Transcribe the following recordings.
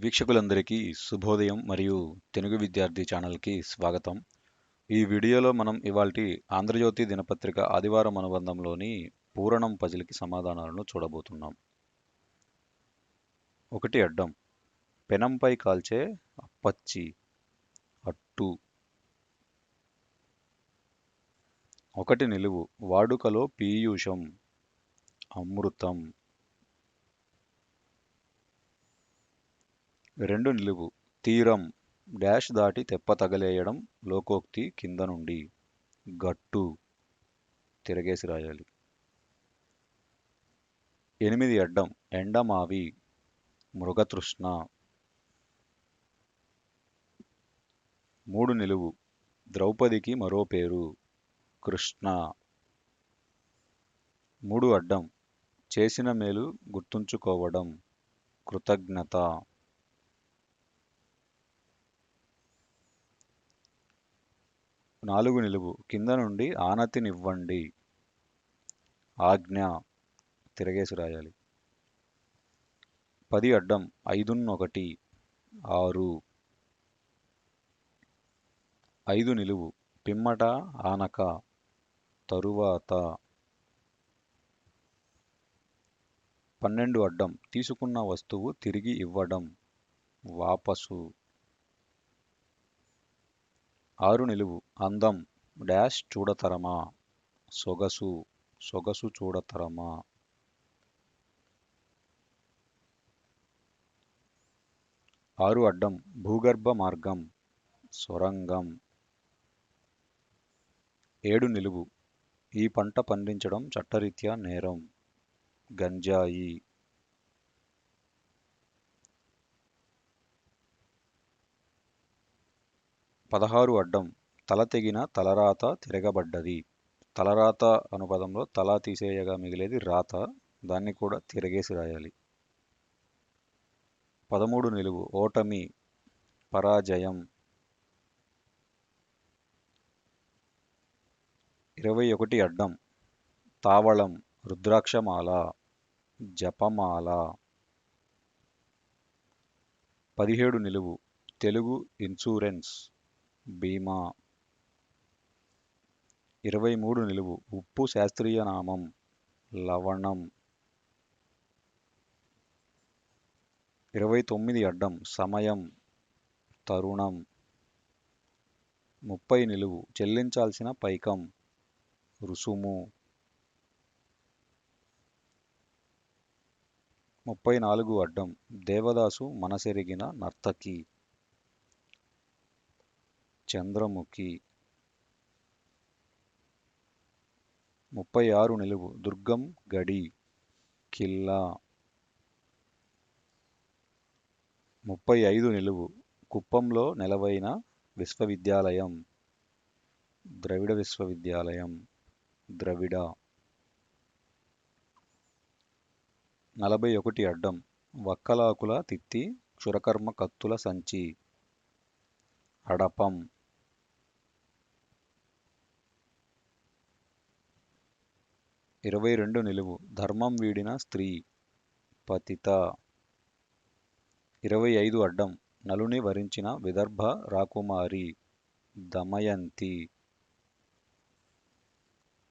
వీక్షకులందరికీ శుభోదయం మరియు తెలుగు విద్యార్థి ఛానల్కి స్వాగతం. ఈ వీడియోలో మనం ఇవాల్టి ఆంధ్రజ్యోతి దినపత్రిక ఆదివారం అనుబంధంలోని పూరణం పజిల్కి సమాధానాలను చూడబోతున్నాం. ఒకటి అడ్డం. పెనంపై కాల్చే అప్పచ్చి. అట్టు. ఒకటి నిలువు. వాడుకలో పీయూషం. అమృతం. రెండు నిలువు. తీరం డాష్ దాటి తెప్ప తగలేయడం లోకోక్తి కింద నుండి. గట్టు తిరగేసి రాయాలి. ఎనిమిది అడ్డం. ఎండమావి మృగతృష్ణ. మూడు నిలువు. ద్రౌపదికి మరో పేరు కృష్ణ. మూడు అడ్డం. చేసిన మేలు గుర్తుంచుకోవడం కృతజ్ఞత. నాలుగు నిలువు. కింద నుండి ఆనతినివ్వండి. ఆజ్ఞ. తిరగేసి రాయాలి. పది అడ్డం. ఐదున్నొకటి. ఆరు. ఐదు నిలువు. పిమ్మట ఆనక. తరువాత పన్నెండు అడ్డం. తీసుకున్న వస్తువు తిరిగి ఇవ్వడం. వాపసు. ఆరు నిలువు అందం డాష్ చూడతరమా? సొగసు సొగసు చూడతరమా? ఆరు అడ్డం భూగర్భ మార్గం సొరంగం. ఏడు నిలువు. ఈ పంట పండించడం చట్టరీత్యా నేరం. గంజాయి. పదహారు అడ్డం తల తెగిన తలరాత తిరగబడ్డది. తలరాత అను పదంలో తల తీసేయగా మిగిలేది రాత దాన్ని కూడా తిరగేసి రాయాలి. పదమూడు నిలువు ఓటమి పరాజయం. ఇరవై ఒకటి అడ్డం తావళం రుద్రాక్షమాల జపమాల. పదిహేడు నిలువు తెలుగు ఇన్సూరెన్స్. భీమా. ఇరవై మూడు నిలువు. ఉప్పు శాస్త్రీయ నామం. లవణం. ఇరవై తొమ్మిది అడ్డం. సమయం. తరుణం. ముప్పై నిలువు. చెల్లించాల్సిన పైకం. రుసుము. ముప్పై నాలుగు అడ్డం. దేవదాసు మనసెరిగిన నర్తకి. చంద్రముఖి ముప్పై ఆరు నిలువు. దుర్గం గడి కిల్లా ముప్పై ఐదు నిలువు. కుప్పంలో నెలవైన విశ్వవిద్యాలయం ద్రవిడ విశ్వవిద్యాలయం ద్రవిడ నలభై ఒకటి అడ్డం. వక్కలాకుల తిత్తి క్షురకర్మ కత్తుల సంచి అడపం ఇరవై రెండు నిలువు. ధర్మం వీడిన స్త్రీ. పతిత. ఇరవై ఐదు అడ్డం. నలుని వరించిన విదర్భ రాకుమారి. దమయంతి.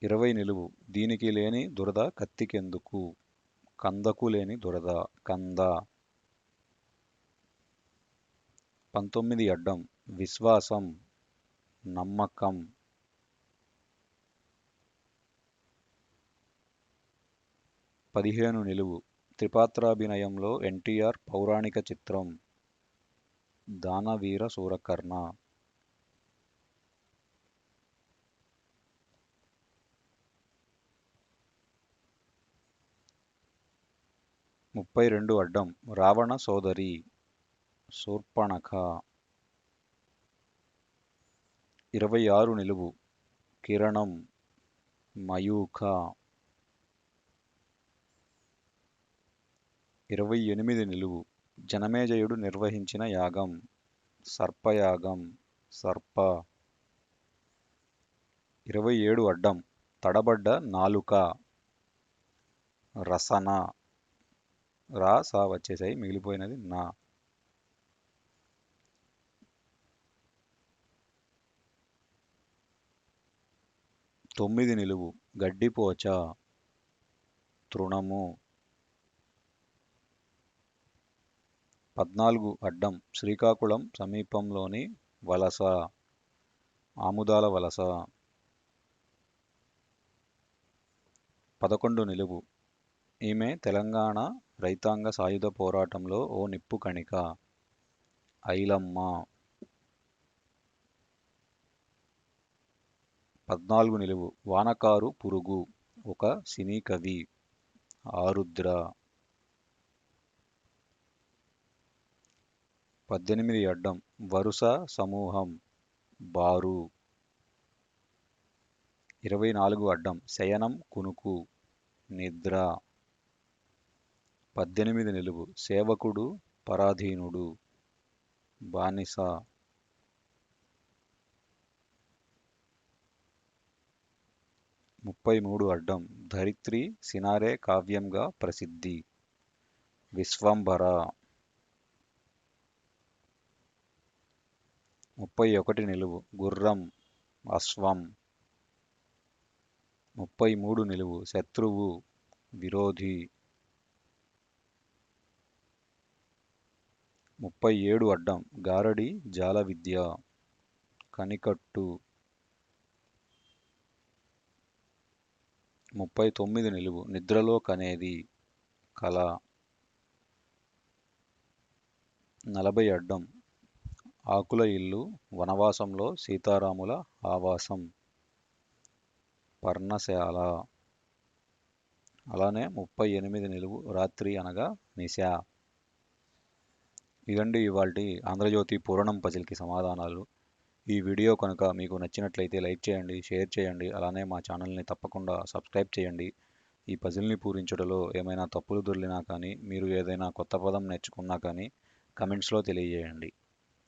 ఇరవై నిలువు. దీనికి లేని దురద కత్తికెందుకు? కందకు లేని దురద. కంద. పంతొమ్మిది అడ్డం. విశ్వాసం. నమ్మకం. పదిహేను నిలువు. త్రిపాత్రాభినయంలో ఎన్టీఆర్ పౌరాణిక చిత్రం. దానవీర సూరకర్ణ. ముప్పై రెండు అడ్డం. రావణ సోదరి. శూర్పణఖ. ఇరవై ఆరు నిలువు. కిరణం. మయూఖ. ఇరవై ఎనిమిది నిలువు. జనమేజయుడు నిర్వహించిన యాగం. సర్పయాగం. సర్ప. ఇరవై ఏడు అడ్డం. తడబడ్డ నాలుక. రసన. రా సా వచ్చేసాయి. మిగిలిపోయినది నా. తొమ్మిది నిలువు. గడ్డిపోచ. తృణము. పద్నాలుగు అడ్డం శ్రీకాకుళం సమీపంలోని వలస ఆముదాల వలస. పదకొండు నిలువు. ఈమె తెలంగాణ రైతాంగ సాయుధ పోరాటంలో ఓ నిప్పు కణిక. ఐలమ్మ. పద్నాలుగు నిలువు. వానకారు పురుగు. ఒక సినీ కవి. ఆరుద్ర. పద్దెనిమిది అడ్డం. వరుస సమూహం. బారు. ఇరవై నాలుగు అడ్డం. శయనం కునుకు. నిద్ర. పద్దెనిమిది నిలువు. సేవకుడు పరాధీనుడు. బానిస. ముప్పై మూడు అడ్డం. ధరిత్రి సినారే కావ్యంగా ప్రసిద్ధి. విశ్వంబర ముప్పై ఒకటి నిలువు. గుర్రం అశ్వం. ముప్పై మూడు నిలువు. శత్రువు విరోధి. ముప్పై ఏడు అడ్డం. గారడి జాల విద్య. కనికట్టు. ముప్పై తొమ్మిది నిలువు. నిద్రలో కనేది. కళ. నలభై అడ్డం. ఆకుల ఇల్లు వనవాసంలో సీతారాముల ఆవాసం. పర్ణశాల. అలానే ముప్పై ఎనిమిది నిలువు రాత్రి అనగా నిశ. ఇదండి ఇవాల్టి ఆంధ్రజ్యోతి పూరణం పజిల్కి సమాధానాలు. ఈ వీడియో కనుక మీకు నచ్చినట్లయితే లైక్ చేయండి షేర్ చేయండి అలానే మా ఛానల్ని తప్పకుండా సబ్స్క్రైబ్ చేయండి. ఈ పజిల్ని పూరించడంలో ఏమైనా తప్పులు దొరికినా కానీ మీరు ఏదైనా కొత్త పదం నేర్చుకున్నా కానీ కమెంట్స్లో తెలియజేయండి.